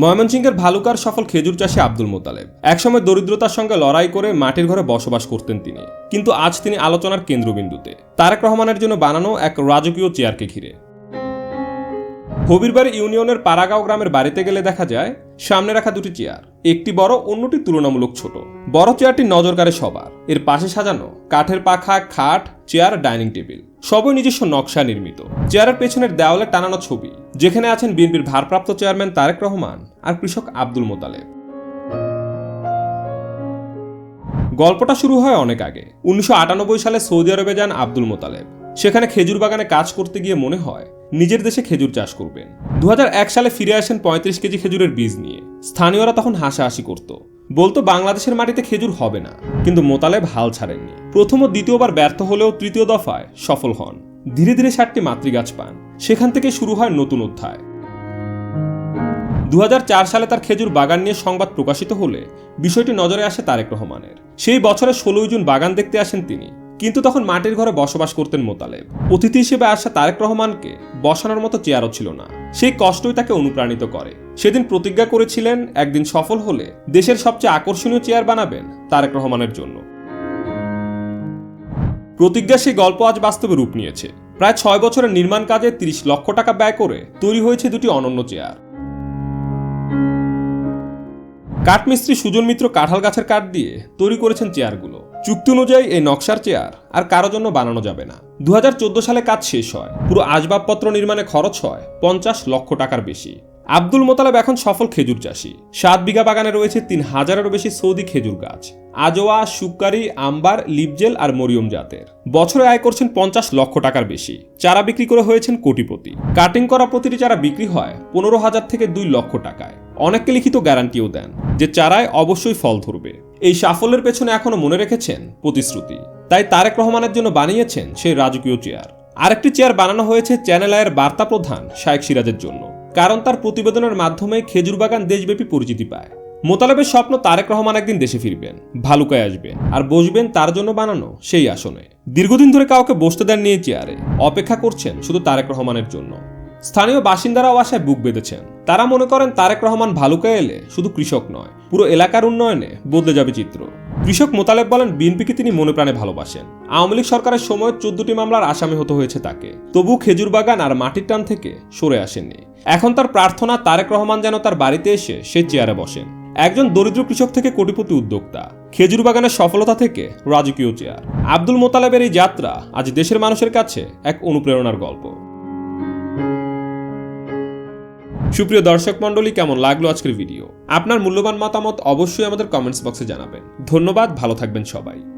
ময়মনসিংহের ভালুকার সফল খেজুর চাষী আব্দুল মোতালেব। একসময় দরিদ্রতার সঙ্গে লড়াই করে মাটির ঘরে বসবাস করতেন তিনি। কিন্তু আজ তিনি আলোচনার কেন্দ্রবিন্দুতে। তারেক রহমানের জন্য বানানো এক রাজকীয় চেয়ারকে ঘিরে। হবিরবাড়ি ইউনিয়নের পাড়াগাঁও গ্রামের বাড়িতে গেলে দেখা যায়, সামনে রাখা দুটি চেয়ার, একটি বড়, অন্যটি তুলনামূলক ছোট। বড় চেয়ারটি নজর কাড়ে সবার। এর পাশে সাজানো কাঠের পাখা, খাট, চেয়ার, ডাইনিং টেবিল, সবই নিজস্ব নকশা নির্মিত। চেয়ারের পেছনের দেওয়ালে টানানো ছবি, যেখানে আছেন বিএনপির ভারপ্রাপ্ত চেয়ারম্যান তারেক রহমান আর কৃষক আব্দুল মোতালেব। গল্পটা শুরু হয় অনেক আগে। উনিশশো আটানব্বই সালে সৌদি আরবে যান আব্দুল মোতালেব। সেখানে খেজুর বাগানে কাজ করতে গিয়ে মনে হয় নিজের দেশে খেজুর চাষ করবেন। দু হাজার এক সালে ফিরে আসেন পঁয়ত্রিশ কেজি খেজুরের বীজ নিয়ে। স্থানীয়রা তখন হাসাহাসি করত। বলতো, বাংলাদেশের মাটিতে খেজুর হবে না। কিন্তু মোতালেব হাল ছাড়েননি। প্রথম ও দ্বিতীয়বার ব্যর্থ হলেও তৃতীয় দফায় সফল হন। ধীরে ধীরে ষাটটি মাতৃগাছ পান। সেখান থেকে শুরু হয় নতুন অধ্যায়। দু হাজার চার সালে তার খেজুর বাগান নিয়ে সংবাদ প্রকাশিত হলে বিষয়টি নজরে আসে তারেক রহমানের। সেই বছরের ষোলোই জুন বাগান দেখতে আসেন তিনি। কিন্তু তখন মাটির ঘরে বসবাস করতেন মোতালেব। অতিথি হিসেবে আসা তারেক রহমানকে বসানোর মতো চেয়ারও ছিল না। সেই কষ্টই তাকে অনুপ্রাণিত করে। সেদিন প্রতিজ্ঞা করেছিলেন, একদিন সফল হলে দেশের সবচেয়ে আকর্ষণীয় চেয়ার বানাবেন তারেক রহমানের জন্য। প্রতিজ্ঞা সেই গল্প আজ বাস্তবে রূপ নিয়েছে। প্রায় ছয় বছরের নির্মাণ কাজে তিরিশ লক্ষ টাকা ব্যয় করে তৈরি হয়েছে দুটি অনন্য চেয়ার। কাঠমিস্ত্রি সুজন মিত্র কাঁঠাল গাছের কাঠ দিয়ে তৈরি করেছেন চেয়ারগুলো। চুক্তি অনুযায়ী এই নকশার চেয়ার আর কারও জন্য বানানো যাবে না। দু হাজার চোদ্দ সালে কাজ শেষ হয়। পুরো আসবাবপত্র নির্মাণে খরচ হয় পঞ্চাশ লক্ষ টাকার বেশি। আব্দুল মোতালেব এখন সফল খেজুর চাষি। সাত বিঘা বাগানে রয়েছে তিন হাজারেরও বেশি সৌদি খেজুর গাছ। আজোয়া সুকারি আম্বার, লিপজেল আর মরিয়ম জাতের। বছরে আয় করছেন পঞ্চাশ লক্ষ টাকার বেশি। চারা বিক্রি করে হয়েছেন কোটিপতি। কাটিং করা প্রতিটি চারা বিক্রি হয় পনেরো হাজার থেকে দুই লক্ষ টাকায়। অনেককে লিখিত গ্যারান্টিও দেন যে চারায় অবশ্যই ফল ধরবে। এই সাফল্যের পেছনে এখনও মনে রেখেছেন প্রতিশ্রুতি। তাই তারেক রহমানের জন্য বানিয়েছেন সেই রাজকীয় চেয়ার। আরেকটি চেয়ার বানানো হয়েছে চ্যানেল আয়ের বার্তা প্রধান শায়েক সিরাজের জন্য। কারণ তার প্রতিবেদনের মাধ্যমে খেজুর বাগান দেশব্যাপী পরিচিতি পায়। মোতালেবের স্বপ্ন তারেক রহমান একদিন দেশে ফিরবেন, ভালুকায় আসবেন আর বসবেন তার জন্য বানানো সেই আসনে। দীর্ঘদিন ধরে কাউকে বসতে দেন নিয়ে চেয়ারে, অপেক্ষা করছেন শুধু তারেক রহমানের জন্য। স্থানীয় বাসিন্দারাও আশায় বুক বেঁধেছেন। তারা মনে করেন তারেক রহমান ভালুকায় এলে শুধু কৃষক নয়, পুরো এলাকার উন্নয়নে বদলে যাবে চিত্র। কৃষক মোতালেব বলেন, বিএনপিকে তিনি মনে প্রাণে ভালোবাসেন। আওয়ামী লীগ সরকারের সময় চোদ্দটি মামলার আসামি হতে হয়েছে তাকে। তবু খেজুর বাগান আর মাটির টান থেকে সরে আসেননি। এখন তার প্রার্থনা তারেক রহমান যেন তার বাড়িতে এসে সে চেয়ারে বসেন। একজন দরিদ্র কৃষক থেকে কোটিপতি উদ্যোক্তা। খেজুর বাগানের সফলতা থেকে রাজকীয় চেয়ার। আব্দুল মোতালেবের এই যাত্রা আজ দেশের মানুষের কাছে এক অনুপ্রেরণার গল্প। সুপ্রিয় দর্শক মণ্ডলী, কেমন লাগল আজকের ভিডিও? আপনার মূল্যবান মতামত অবশ্যই আমাদের কমেন্টস বক্সে জানাবেন। ধন্যবাদ, ভালো থাকবেন সবাই।